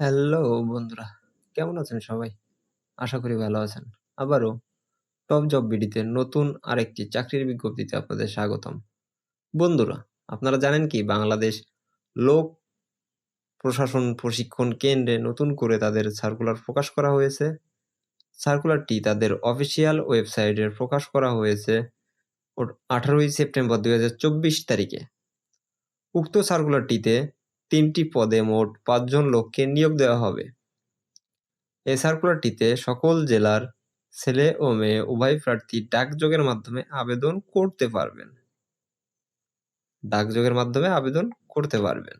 Hello বন্ধুরা, কেমন আছেন সবাই? আশা করি ভালো আছেন। আবারও টপ জব বিডিতে নতুন আরেকটি চাকরির বিজ্ঞপ্তিতে আপনাদের স্বাগতম। বন্ধুরা, আপনারা জানেন কি বাংলাদেশ লোক প্রশাসন প্রশিক্ষণ কেন্দ্রে নতুন করে তাদের সার্কুলার প্রকাশ করা হয়েছে। সার্কুলারটি তাদের অফিসিয়াল ওয়েবসাইটে প্রকাশ করা হয়েছে 18ই সেপ্টেম্বর 2024 তারিখে। উক্ত সার্কুলারটিতে তিনটি পদে মোট পাঁচজন লোককে নিয়োগ দেওয়া হবে। এ সার্কুলারটিতে সকল জেলার ছেলে ও মেয়ে উভয় প্রার্থী ডাকযোগের মাধ্যমে আবেদন করতে পারবেন। ডাকযোগের মাধ্যমে আবেদন করতে পারবেন।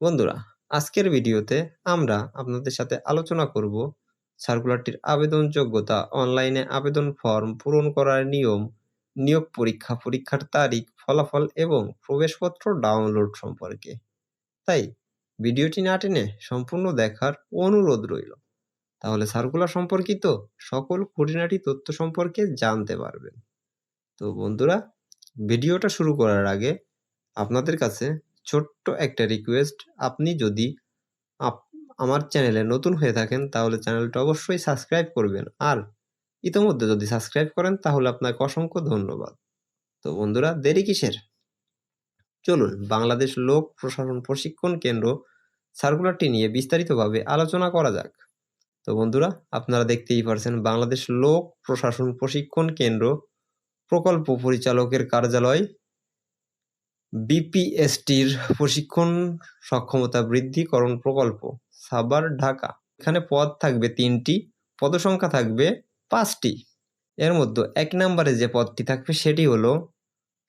বন্ধুরা, আজকের ভিডিওতে আমরা আপনাদের সাথে আলোচনা করব সার্কুলারটির আবেদন যোগ্যতা, অনলাইনে আবেদন ফর্ম পূরণ করার নিয়ম, নিয়োগ পরীক্ষা, পরীক্ষার তারিখ, ফলাফল এবং প্রবেশপত্র ডাউনলোড সম্পর্কে। তাই ভিডিওটি না টেনে সম্পূর্ণ দেখার অনুরোধ রইল। তাহলে সার্কুলার সম্পর্কিত সকল খুঁটিনাটি তথ্য সম্পর্কে জানতে পারবেন। তো বন্ধুরা, ভিডিওটা শুরু করার আগে আপনাদের কাছে ছোট্ট একটা রিকোয়েস্ট আপনি যদি আমার চ্যানেলে নতুন হয়ে থাকেন তাহলে চ্যানেলটা অবশ্যই সাবস্ক্রাইব করবেন আর ইতোমধ্যে যদি সাবস্ক্রাইব করেন তাহলে আপনাকে অসংখ্য ধন্যবাদ তো বন্ধুরা দেরি কিসের চলুন, বাংলাদেশ লোক প্রশাসন প্রশিক্ষণ কেন্দ্র সার্কুলারটি নিয়ে বিস্তারিতভাবে আলোচনা করা যাক। তো বন্ধুরা, আপনারা দেখতেই পারছেন বাংলাদেশ লোক প্রশাসন প্রশিক্ষণ কেন্দ্র প্রকল্প পরিচালকের কার্যালয়। বিপিএসটির প্রশিক্ষণ সক্ষমতা বৃদ্ধিকরণ প্রকল্প সাবার ঢাকা। এখানে পদ থাকবে তিনটি, পদসংখ্যা থাকবে পাঁচটি। এর মধ্যে এক নম্বরে যে পদটি থাকবে সেটি হলো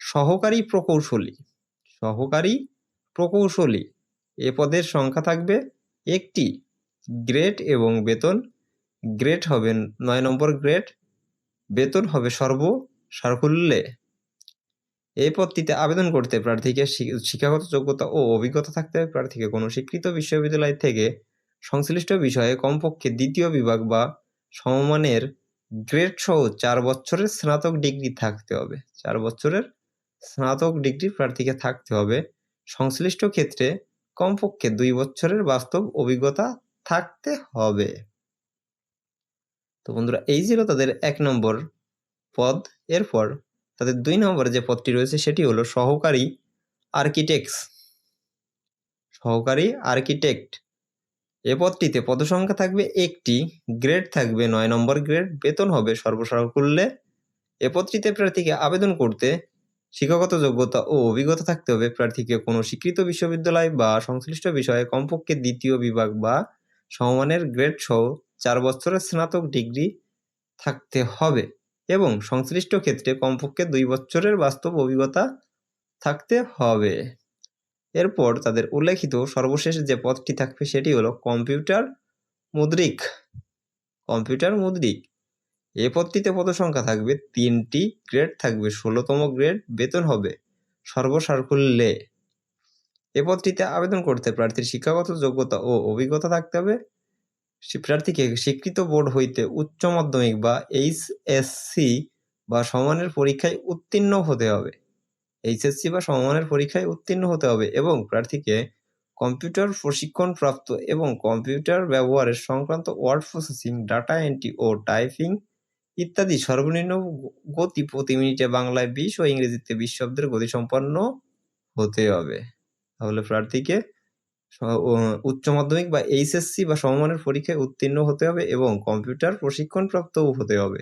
সহকারী প্রকৌশলী। সহকারী প্রকৌশলী। এ পদের সংখ্যা থাকবে একটি। গ্রেড এবং বেতন। গ্রেড হবে নয় নম্বর গ্রেড। বেতন হবে সর্ব সারকুল্যে এই পদটিতে আবেদন করতে প্রার্থীকে শিক্ষাগত যোগ্যতা ও অভিজ্ঞতা থাকতে হবে। প্রার্থীকে কোনো স্বীকৃত বিশ্ববিদ্যালয় থেকে সংশ্লিষ্ট বিষয়ে কমপক্ষে দ্বিতীয় বিভাগ বা সমমানের গ্রেড সহ চার বছরের স্নাতক ডিগ্রি থাকতে হবে। চার বছরের স্নাতক ডিগ্রি প্রার্থীকে থাকতে হবে। সংশ্লিষ্ট ক্ষেত্রে কমপক্ষে দুই বছরের বাস্তব অভিজ্ঞতা থাকতে হবে। তো বন্ধুরা, এই ছিল তাদের এক নম্বর পদ। এরপর তাদের দুই নম্বরে যে পদটি রয়েছে, সেটি হলো সহকারী আর্কিটেক্টস। সহকারী আর্কিটেক্ট। এ পদটিতে পদসংখ্যা থাকবে একটি, গ্রেড থাকবে নয় নম্বর গ্রেড, বেতন হবে সর্বসাকুল্যে এ পদটিতে প্রার্থীকে আবেদন করতে শিক্ষাগত যোগ্যতা ও অভিজ্ঞতা থাকতে হবে। প্রার্থীকে কোনো স্বীকৃত বিশ্ববিদ্যালয় বা সংশ্লিষ্ট বিষয়ে কমপক্ষে দ্বিতীয় বিভাগ বা সমমানের গ্রেড সহ চার বছরের স্নাতক ডিগ্রি থাকতে হবে এবং সংশ্লিষ্ট ক্ষেত্রে কমপক্ষে দুই বছরের বাস্তব অভিজ্ঞতা থাকতে হবে। এরপর তাদের উল্লেখিত সর্বশেষ যে পদটি থাকবে সেটি হলো কম্পিউটার মুদ্রিক। কম্পিউটার মুদ্রিক এ পদটিতে পদসংখ্যা থাকবে তিনটি গ্রেড থাকবে, ষোলোতম গ্রেড বেতন হবে সর্বসাকুল্যে এ পদটিতে আবেদন করতে প্রার্থীর শিক্ষাগত যোগ্যতা ও অভিজ্ঞতা থাকতে হবে। প্রার্থীকে স্বীকৃত বোর্ড হইতে উচ্চ মাধ্যমিক বা এইচএসসি বা সমানের পরীক্ষায় উত্তীর্ণ হতে হবে। এইচ এইচএসসি বা সমমানের পরীক্ষায় উত্তীর্ণ হতে হবে এবং প্রার্থীকে কম্পিউটার প্রশিক্ষণ প্রাপ্ত এবং কম্পিউটার ব্যবহারের সংক্রান্ত ওয়ার্ড প্রসেসিং, ডাটা এন্ট্রি ও টাইপিং ইত্যাদি সর্বনিম্ন গতি প্রতি মিনিটে বাংলায় বিশ ও ইংরেজিতে বিশ শব্দের গতিসম্পন্ন হতে হবে। তাহলে প্রার্থীকে উচ্চ মাধ্যমিক বা এইচএসসি বা সমমানের পরীক্ষায় উত্তীর্ণ হতে হবে এবং কম্পিউটার প্রশিক্ষণপ্রাপ্তও হতে হবে।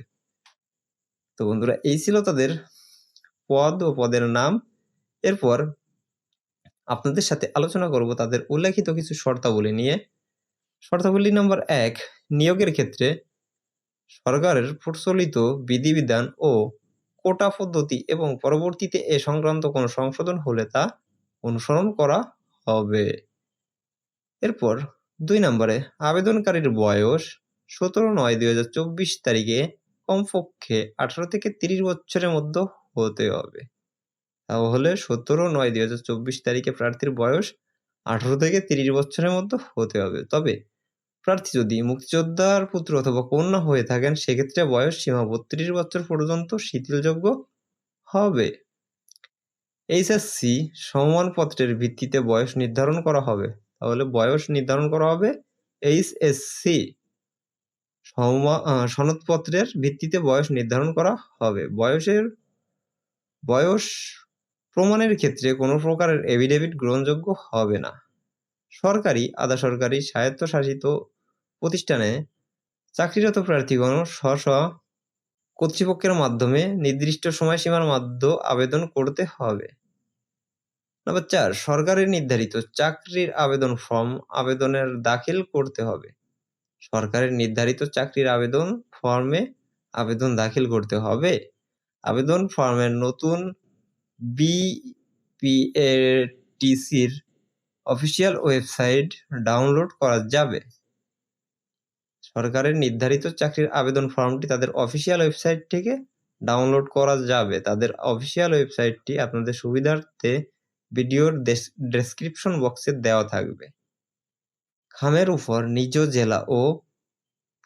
তো বন্ধুরা, এই ছিল তাদের পদ ও পদের নাম। এরপর আপনাদের সাথে আলোচনা করব তাদের উল্লেখিত কিছু শর্তাবলী নিয়ে। শর্তাবলী নম্বর এক, নিয়োগের ক্ষেত্রে সরকারের প্রচলিত বিধিবিধান ও কোটা পদ্ধতি এবং পরবর্তীতে এ সংক্রান্ত কোনো সংশোধন হলে তা অনুসরণ করা হবে। এরপর দুই নম্বরে, আবেদনকারীর বয়স সতেরো নয় দুই হাজার চব্বিশ তারিখে কমপক্ষে আঠারো থেকে তিরিশ বছরের মধ্যে হতে হবে। তাহলে সতেরো নয় দুই হাজার চব্বিশ তারিখে প্রার্থীর বয়স আঠারো থেকে তিরিশ বছরের মধ্যে হতে হবে। তবে প্রার্থী যদি মুক্তিযোদ্ধার পুত্র অথবা কন্যা হয়ে থাকেন সেক্ষেত্রে বয়স সীমা বত্রিশ বছর পর্যন্ত শিথিলযোগ্য হবে এইচএসসি সমমানপত্রের ভিত্তিতে বয়স নির্ধারণ করা হবে তাহলে বয়স নির্ধারণ করা হবে এইচএসসি সনদপত্রের ভিত্তিতে বয়স নির্ধারণ করা হবে। বয়সের বয়স প্রমাণের ক্ষেত্রে কোনো প্রকারের এফিডেভিট গ্রহণযোগ্য হবে না। সরকারি, আধা-সরকারি, স্বায়ত্তশাসিত প্রতিষ্ঠানে চাকরিরত প্রার্থীগণ স্ব-স্ব কর্তৃপক্ষের মাধ্যমে নির্দিষ্ট সময়সীমার মাধ্যমে আবেদন করতে হবে। নম্বর চার, সরকারের নির্ধারিত চাকরির আবেদন ফর্ম আবেদনের দাখিল করতে হবে। সরকারের নির্ধারিত চাকরির আবেদন ফর্মে আবেদন দাখিল করতে হবে। আবেদন ফর্মের নতুন বিপিএটিসির অফিসিয়াল ওয়েবসাইট ডাউনলোড করা যাবে। সরকারের নির্ধারিত চাকরির আবেদন ফর্মটি তাদের অফিসিয়াল ওয়েবসাইট থেকে ডাউনলোড করা যাবে। তাদের অফিসিয়াল ওয়েবসাইটটি আপনাদের সুবিধার্থে ভিডিওর ডেস ডেসক্রিপশন বক্সে দেওয়া থাকবে। খামের উপর নিজ জেলা ও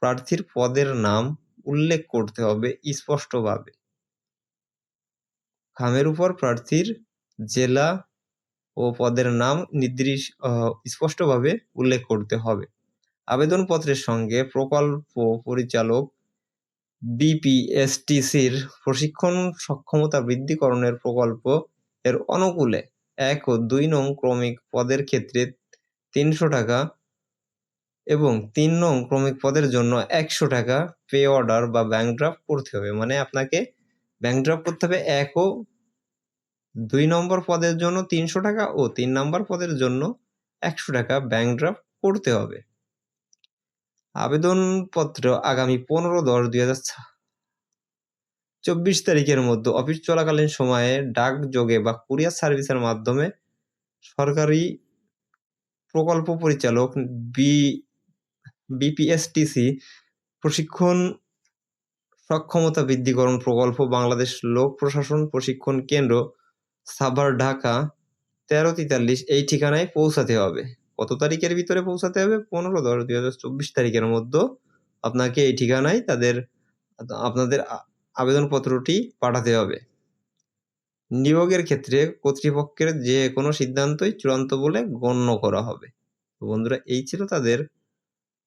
প্রার্থীর পদের নাম উল্লেখ করতে হবে স্পষ্টভাবে। খামের উপর প্রার্থীর জেলা ও পদের নাম নির্দিষ্ট স্পষ্টভাবে উল্লেখ করতে হবে। আবেদনপত্রের সঙ্গে প্রকল্প পরিচালক বিপিএসটিসির প্রশিক্ষণ সক্ষমতা বৃদ্ধিকরণের প্রকল্প এর অনুকূলে এক ও দুই নং ক্রমিক পদের ক্ষেত্রে ৳৩০০ এবং তিন নং ক্রমিক পদের জন্য ৳১০০ পে অর্ডার বা ব্যাংক ড্রাফট করতে হবে। মানে আপনাকে ব্যাংক ড্রাফট করতে হবে এক ও দুই নম্বর পদের জন্য ৳৩০০ ও তিন নম্বর পদের জন্য ৳১০০ ব্যাংক ড্রাফট করতে হবে। আবেদনপত্র আগামী ১৫-১০-২০২৪ তারিখের মধ্যে অফিস চলাকালীন সময়ে ডাকযোগে বা কুরিয়ার সার্ভিসের মাধ্যমে সরকারি প্রকল্প পরিচালক বি বিপিএসটিসি প্রশিক্ষণ সক্ষমতা বৃদ্ধিকরণ প্রকল্প বাংলাদেশ লোক প্রশাসন প্রশিক্ষণ কেন্দ্র সাভার, ঢাকা ১৩৪৩ এই ঠিকানায় পৌঁছাতে হবে। কত তারিখের ভিতরে পৌঁছাতে হবে? ১৫-১০-২০২৪ তারিখের মধ্যে আপনাকে এই ঠিকানায় তাদের, আপনাদের আবেদনপত্রটি পাঠাতে হবে। নিয়োগের ক্ষেত্রে কর্তৃপক্ষের যে কোনো সিদ্ধান্তই চূড়ান্ত বলে গণ্য করা হবে। তো বন্ধুরা, এই ছিল তাদের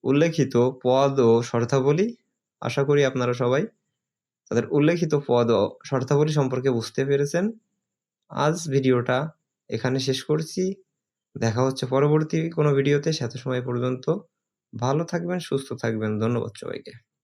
উল্লেখিত পদ ও শর্তাবলী। আশা করি আপনারা সবাই তাদের উল্লেখিত পদ ও শর্তাবলী সম্পর্কে বুঝতে পেরেছেন। আজ ভিডিওটা এখানে শেষ করছি। দেখা হচ্ছে পরবর্তী কোনো ভিডিওতে। সাথে সময় পর্যন্ত ভালো থাকবেন, সুস্থ থাকবেন। ধন্যবাদ সবাইকে।